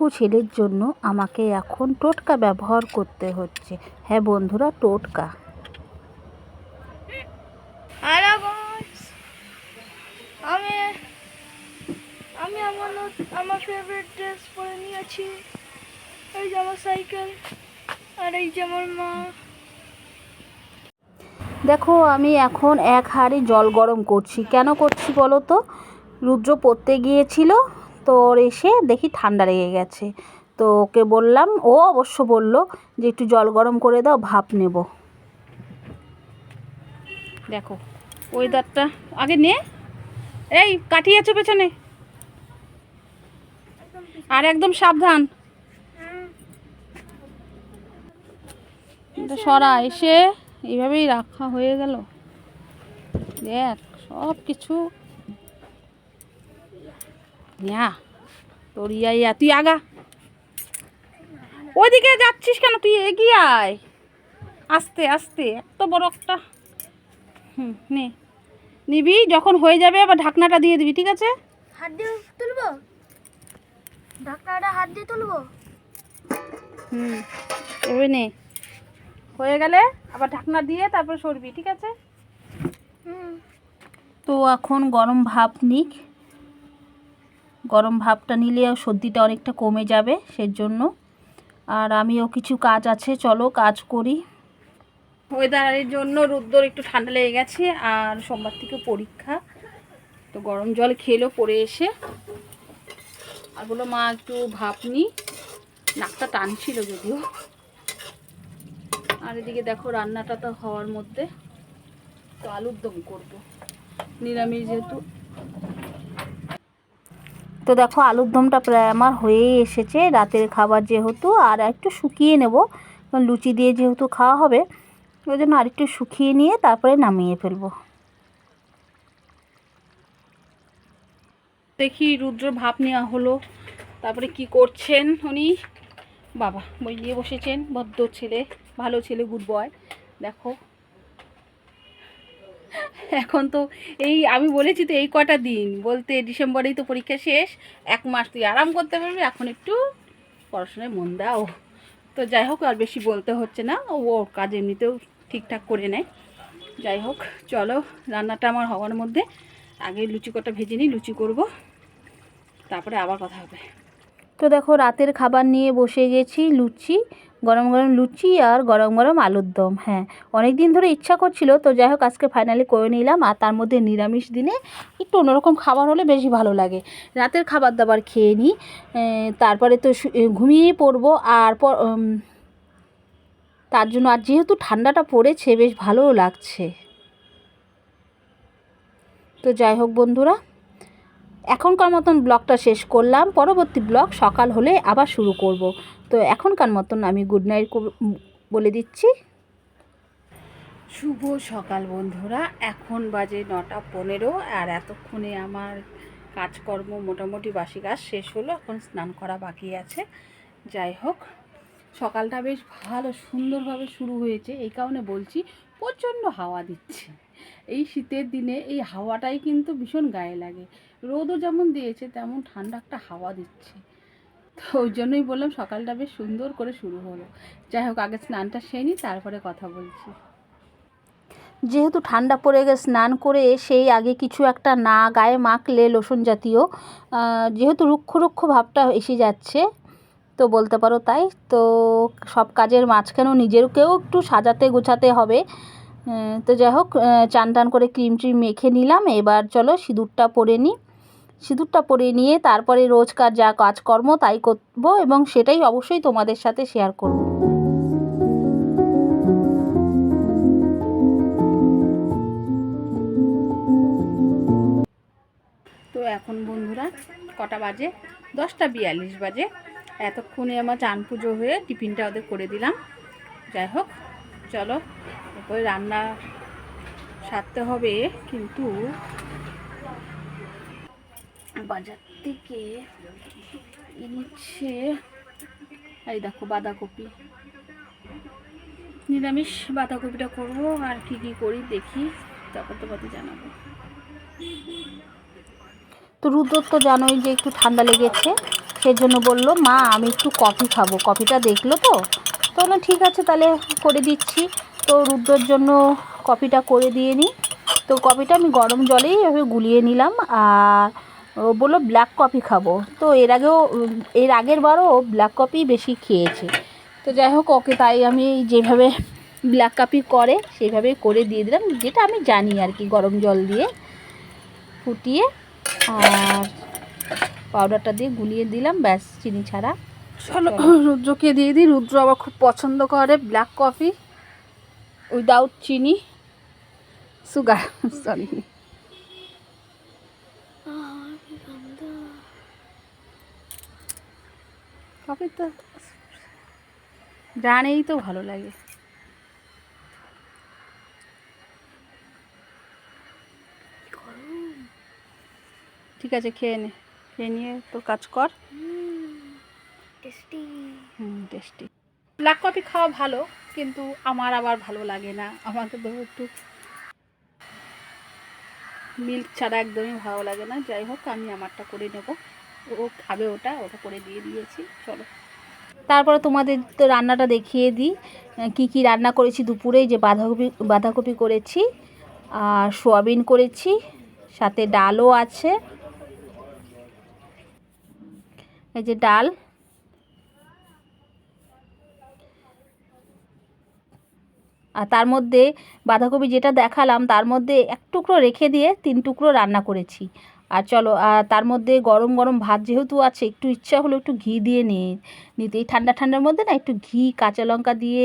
এইটুকু ছেলের জন্য আমাকে এখন টোটকা ব্যবহার করতে হচ্ছে। হ্যাঁ বন্ধুরা টোটকা। আমি আমি আমার আমার ফেভারিট ড্রেস পরে নিয়েছি। এই যে আমার সাইকেল আর এই যে আমার মা। দেখো আমি এখন এক হাড়ি জল গরম করছি। কেন করছি বলো তো? রুদ্র পড়তে গিয়েছিল। ওর এসে দেখি ঠান্ডা লেগে গেছে। তো ওকে বললাম, ও অবশ্য বলল যে একটু জল গরম করে দাও, ভাপ নেব। দেখো ওয়েদারটা আগে নে। এই, কাঠি আছে পেছনে। আর একদম সাবধান। সরা, এসে এইভাবেই রাখা হয়ে গেল। দেখ সব কিছু ইয়া তোর ইয়া ইয়া তুই আগা। ওইদিকে যাচ্ছিস কেন? তুই এগিয়ে আয়। আস্তে আস্তে এত বড় একটা হুম নে। নিবি যখন হয়ে যাবে আবার ঢাকনাটা দিয়ে দিবি ঠিক আছে? হাত দিয়ে তুলবো? ঢাকনাটা হাত দিয়ে তুলবো? হুম এভাবে নে। হয়ে গেলে আবার ঢাকনা দিয়ে তারপর সরবি ঠিক আছে? তো এখন গরম ভাপ নিক। গরম ভাবটা নিলে সর্দিটা অনেকটা কমে যাবে সেজন্য। আর আমিও কিছু কাজ আছে, চলো কাজ করি। ওয়েদারের জন্য রুদ্রর একটু ঠান্ডা লেগে গেছে, আর সোমবার থেকে পরীক্ষা। তো গরম জল খেলো পরে এসে। আর বলল মা একটু ভাপ নি নাকটা টানছিল যদিও। আর এদিকে দেখো রান্নাটা তো হওয়ার মধ্যে। তো আলুর দম করব। নিরামিষ যেহেতু। তো দেখো আলুর দমটা প্রায় আমার হয়েই এসেছে। রাতের খাবার যেহেতু, আর একটু শুকিয়ে নেব। কারণ লুচি দিয়ে যেহেতু খাওয়া হবে, ওই জন্য আরেকটু শুকিয়ে নিয়ে তারপরে নামিয়ে ফেলব। দেখি রুদ্র ভাব নেওয়া হলো। তারপরে কি করছেন উনি? বাবা, বই বসেছেন, ভদ্র ছেলে, ভালো ছেলে গুড বয় দেখো। এখন তো এই, আমি বলেছি তো এই কটা দিন, বলতে ডিসেম্বরেই তো পরীক্ষা শেষ, এক মাস তুই আরাম করতে পারবি, এখন একটু পড়াশোনায় মন দাও। তো যাই হোক, আর বেশি বলতে হচ্ছে না, ও কাজ এমনিতেও ঠিকঠাক করে নেয়। যাই হোক, চলো, রান্নাটা আমার হওয়ার মধ্যে, আগে লুচি কটা ভেজে নিই, লুচি করব, তারপরে আবার কথা হবে। তো দেখো, রাতের খাবার নিয়ে বসে গেছি লুচি গরম গরম লুচি আর গরম গরম আলুর দম হ্যাঁ। অনেক দিন ধরে ইচ্ছা করছিল, তো যাই হোক আজকে ফাইনালি করে নিলাম আর তার মধ্যে নিরামিষ দিনে একটু অন্যরকম খাবার হলে বেশি ভালো লাগে। রাতের খাবার দাবার খেয়ে নিই তারপরে তো ঘুমিয়েই পড়ব আর তার জন্য আর যেহেতু ঠান্ডাটা পড়েছে, বেশ ভালোও লাগছে। তো যাই হোক বন্ধুরা এখনকার মতন ব্লগটা শেষ করলাম। পরবর্তী ব্লগ সকাল হলে আবার শুরু করব। তো এখনকার মতন আমি গুড নাইট বলে দিচ্ছি। শুভ সকাল বন্ধুরা। এখন বাজে নটা পনেরো আর এতক্ষণে আমার কাজকর্ম মোটামুটি বাসি কাজ শেষ হলো। এখন স্নান করা বাকি আছে। যাই হোক, সকালটা বেশ ভালো সুন্দরভাবে শুরু হয়েছে। এই কারণে বলছি প্রচণ্ড হাওয়া দিচ্ছে। এই শীতের দিনে এই হাওয়াটাই কিন্তু ভীষণ গায়ে লাগে। রোদও যেমন দিয়েছে, তেমন ঠান্ডা একটা হাওয়া দিচ্ছে। তো ওই জন্যই বললাম সকালটা বেশ সুন্দর করে শুরু হলো। যাই হোক, আগে স্নানটা সেরে তারপরে কথা বলছি। যেহেতু ঠান্ডা পড়ে গেছে, স্নান করে সেই আগে কিছু একটা না গায়ে মাখলে লোশন জাতীয় যেহেতু রুক্ষ রুক্ষ ভাবটা এসে যাচ্ছে, তো বলতে পারো তাই। তো সব কাজের মাঝখানেও নিজেরকেও একটু সাজাতে গোছাতে হবে। তো যাই হোক চান টান করে ক্রিম ট্রিম মেখে নিলাম। এবার চলো সিঁদুরটা পরে নিই। সিঁদুরটা পরে নিয়ে তারপরে রোজকার যা কাজকর্ম তাই করব এবং সেটাই অবশ্যই তোমাদের সাথে শেয়ার করব। তো এখন বন্ধুরা কটা বাজে? দশটা বিয়াল্লিশ বাজে। এতক্ষণে আমার চান পুজো হয়ে টিফিনটা ওদের করে দিলাম। যাই হোক চলো, এরপরে রান্না সারতে হবে, কিন্তু বাজার থেকে এনেছে, এই দেখো বাঁধাকপি। নিরামিষ বাঁধাকপিটা করব আর কি কি করি দেখি, তারপর তোমাদের জানাব। তো রুদ্র তো জানোই যে একটু ঠান্ডা লেগেছে, সেই জন্য বলল, মা, আমি একটু কফি খাব। কফিটা দেখল তো? তো বললাম ঠিক আছে, তাহলে করে দিচ্ছি। তো রুদ্রর জন্য কপিটা করে দিয়ে নিই। তো কফিটা আমি গরম জলেই এভাবে গুলিয়ে নিলাম। আর ও বলল ব্ল্যাক কফি খাব। তো এর আগেও, এর আগের বারও ব্ল্যাক কফি বেশি খেয়েছে। তো যাই হোক, ওকে তাই আমি যেভাবে ব্ল্যাক কফি করে সেইভাবেই করে দিয়ে দিলাম। যেটা আমি জানি আর কি, গরম জল দিয়ে ফুটিয়ে আর পাউডারটা দিয়ে গুলিয়ে দিলাম। ব্যাস, চিনি ছাড়া চলো, রুদ্রকে দিয়ে দিই। রুদ্র আবার খুব পছন্দ করে ব্ল্যাক কফি উইদাউট চিনি সুগার সরি কফি তো জানেই তো ভালো লাগে। ঠিক আছে, খেয়ে নে, খেয়ে নিয়ে তোর কাজ কর। Tasty hmm tasty black coffee খাওয়া ভালো, কিন্তু আমার আবার ভালো লাগে না। আমাকে তো একটু মিল্ক ছাড়া একদমই ভালো লাগে না। যাই হোক, আমি আমারটা করে নেব। ও খাবে ওটা ওটা করে দিয়ে দিয়েছি। চলো। তারপরে তোমাদের তো রান্নাটা দেখিয়ে দিই। কি কি রান্না করেছি দুপুরে যে বাঁধাকপি বাঁধাকপি করেছি, আর সোয়াবিন করেছি, সাথে ডালও আছে। এই যে ডাল আর তার মধ্যে বাঁধাকপি যেটা দেখালাম, তার মধ্যে এক টুকরো রেখে দিয়ে তিন টুকরো রান্না করেছি। আর চলো আর তার মধ্যে গরম গরম ভাত যেহেতু আছে, একটু ইচ্ছা হলো একটু ঘি দিয়ে নিয়ে নিতে। এই ঠান্ডা ঠান্ডার মধ্যে না একটু ঘি, কাঁচা লঙ্কা দিয়ে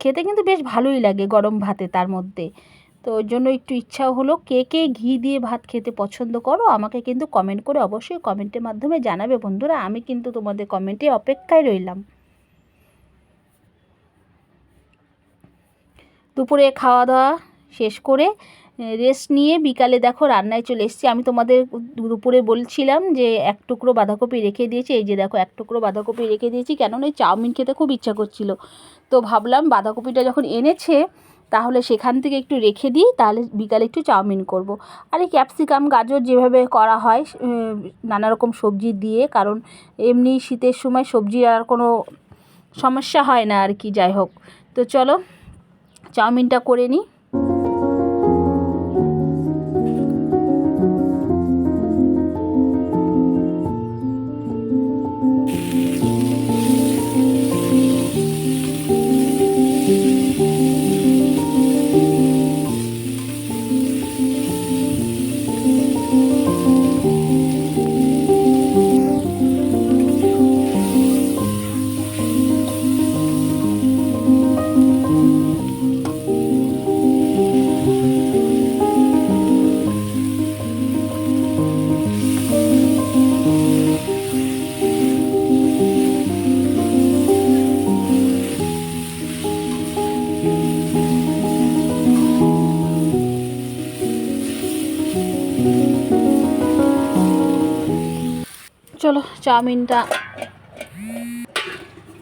খেতে কিন্তু বেশ ভালোই লাগে গরম ভাতে তার মধ্যে। তো ওই জন্য একটু ইচ্ছা হলো কে কে ঘি দিয়ে ভাত খেতে পছন্দ করো, আমাকে কিন্তু কমেন্ট করে অবশ্যই কমেন্টের মাধ্যমে জানাবে। বন্ধুরা, আমি কিন্তু তোমাদের কমেন্টে অপেক্ষায় রইলাম। দুপুরে খাওয়া দাওয়া শেষ করে রেস্ট নিয়ে বিকালে দেখো রান্নায় চলে এসেছি। আমি তোমাদের দুপুরে বলছিলাম যে এক টুকরো বাঁধাকপি রেখে দিয়েছি। এই যে দেখো এক টুকরো বাঁধাকপি রেখে দিয়েছি। কেননা ওই চাউমিন খেতে খুব ইচ্ছা করছিল। তো ভাবলাম বাঁধাকপিটা যখন এনেছে, তাহলে সেখান থেকে একটু রেখে দিই, তাহলে বিকালে একটু চাউমিন করব। আর এই ক্যাপসিকাম, গাজর যেভাবে করা হয় নানা রকম সবজি দিয়ে, কারণ এমনি শীতের সময় সবজির আর কোনো সমস্যা হয় না আর কি, যাই হোক। তো চলো চাউমিনটা করে নিই। চাউমিনটা।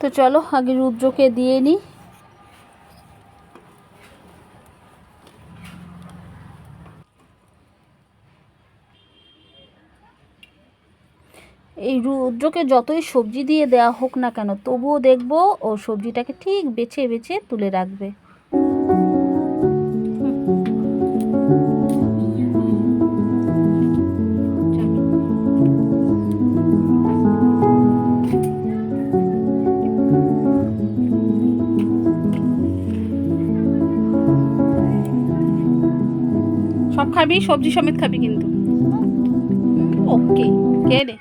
তো চলো, আগে রুদ্রকে দিয়ে নিই এই রুদ্রকে যতই সবজি দিয়ে দেওয়া হোক না কেন, তবুও দেখব ও সবজিটাকে ঠিক বেছে বেছে তুলে রাখবে। খাবি, সবজি সমেত খাবি কিন্তু। ওকে, খেয়ে নে।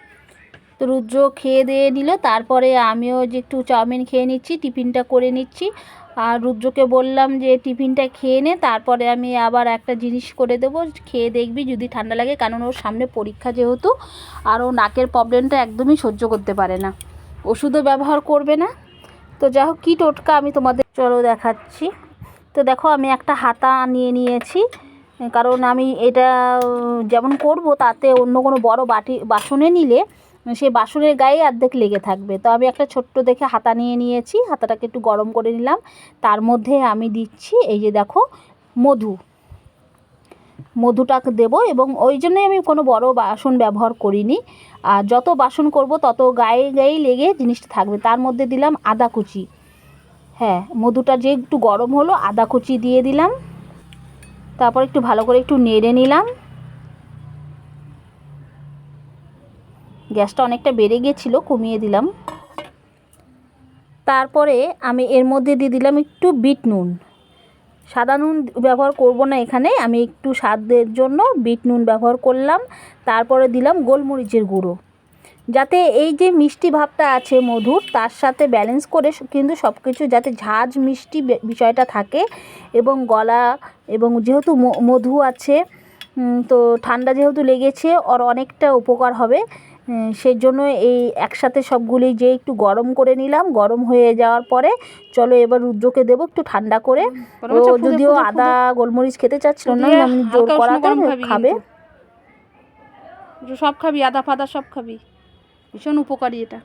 তো রুদ্র খেয়ে দিয়ে নিল, তারপরে আমিও যে একটু চাউমিন খেয়ে নিচ্ছি, টিফিনটা করে নিচ্ছি। আর রুদ্রকে বললাম যে, টিফিনটা খেয়ে নে, তারপরে আমি আবার একটা জিনিস করে দেবো, খেয়ে দেখবি যদি ঠান্ডা লাগে। কারণ ওর সামনে পরীক্ষা যেহেতু, আর ও নাকের প্রবলেমটা একদমই সহ্য করতে পারে না। ওষুধও ব্যবহার করবে না। তো যাই হোক, কী টোটকা আমি তোমাদের, চলো দেখাচ্ছি। তো দেখো, আমি একটা হাতা নিয়ে নিয়েছি। কারণ আমি এটা যেমন করব, তাতে অন্য কোনো বড় বাটি, বাসনে নিলে সেই বাসনের গায়ে অর্ধেক লেগে থাকবে। তো আমি একটা ছোট্ট দেখে হাতা নিয়ে নিয়েছি, হাতাটাকে একটু গরম করে নিলাম। তার মধ্যে আমি দিচ্ছি, এই যে দেখো, মধু। মধুটাকে দেবো এবং ওই জন্যই আমি কোনো বড় বাসন ব্যবহার করিনি। আর যত বাসন করব, তত গায়ে গায়ে লেগে জিনিসটা থাকবে। তার মধ্যে দিলাম আদা কুচি। হ্যাঁ মধুটা যে একটু গরম হলো, আদা কুচি দিয়ে দিলাম। তারপর একটু ভালো করে একটু নেড়ে নিলাম। গ্যাসটা অনেকটা বেড়ে গিয়েছিল কমিয়ে দিলাম। তারপরে আমি এর মধ্যে দিয়ে দিলাম একটু বিট নুন। সাদা নুন ব্যবহার করব না এখানে, আমি একটু স্বাদের জন্য বিট নুন ব্যবহার করলাম। তারপরে দিলাম গোলমরিচের গুঁড়ো। যাতে এই যে মিষ্টি ভাবটা আছে মধুর তার সাথে ব্যালেন্স করে কিন্তু সব কিছু যাতে ঝাঁঝ মিষ্টি বিষয়টা থাকে এবং গলা এবং যেহেতু মধু আছে তো ঠান্ডা যেহেতু লেগেছে ওর অনেকটা উপকার হবে। উম, সেই জন্য এই একসাথে সবগুলি যে একটু গরম করে নিলাম গরম হয়ে যাওয়ার পরে চলো এবার রুদ্রকে দেবো একটু ঠান্ডা করে। ও যদিও আদা গোলমরিচ খেতে চাচ্ছিল না জোর করাতে খাবে সব খাবি আদা ফাদা সব খাবি। ভীষণ উপকারী এটা।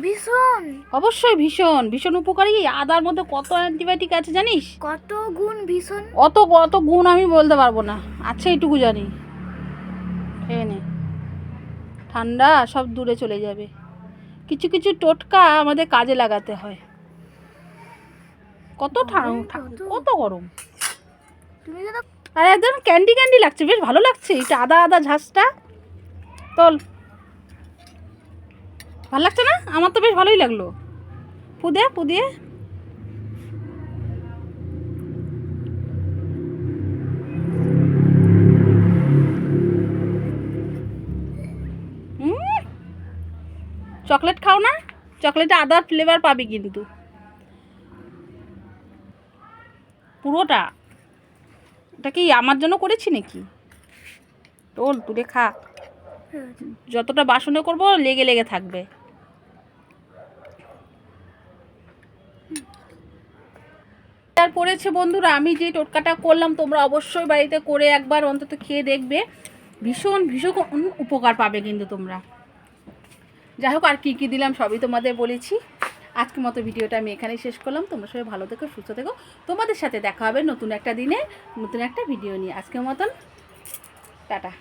ভীষণ? অবশ্যই ভীষণ ভীষণ উপকারী। আদার মধ্যে কত অ্যান্টিবায়োটিক আছে জানিস? কত গুণ ভীষণ? অত অত গুণ আমি বলতে পারব না। আছে এইটুকু জানি। খেয়ে নে। ঠান্ডা সব দূরে চলে যাবে। কিছু কিছু টোটকা আমাদের কাজে লাগাতে হয়। কত কত? গরম। তুমি আর একদম ক্যান্ডি ক্যান্ডি লাগছে। বেশ ভালো লাগছে। এটা আদা আদা ঝাঁসটা তোল। ভালো লাগছে না? আমার তো বেশ ভালোই লাগল। পুদে পুদিয়ে চকলেট খাও না? চকলেটে আদার ফ্লেভার পাবি কিন্তু। পুরোটা? এটা কি আমার জন্য করেছি নাকি? তোল তুলে খা। যতটা বাসনে করব লেগে লেগে থাকবে আর পড়েছে বন্ধুরা, আমি যে টোটকাটা করলাম, তোমরা অবশ্যই বাড়িতে করে একবার অন্তত খেয়ে দেখবে। ভীষণ ভীষণ উপকার পাবে কিন্তু তোমরা। যাই হোক, আর কী কী দিলাম সবই তোমাদের বলেছি। আজকের মতো ভিডিওটা আমি এখানেই শেষ করলাম। তোমরা সবাই ভালো থেকো, সুস্থ থেকো। তোমাদের সাথে দেখা হবে নতুন একটা দিনে, নতুন একটা ভিডিও নিয়ে। আজকের মতন, টাটা।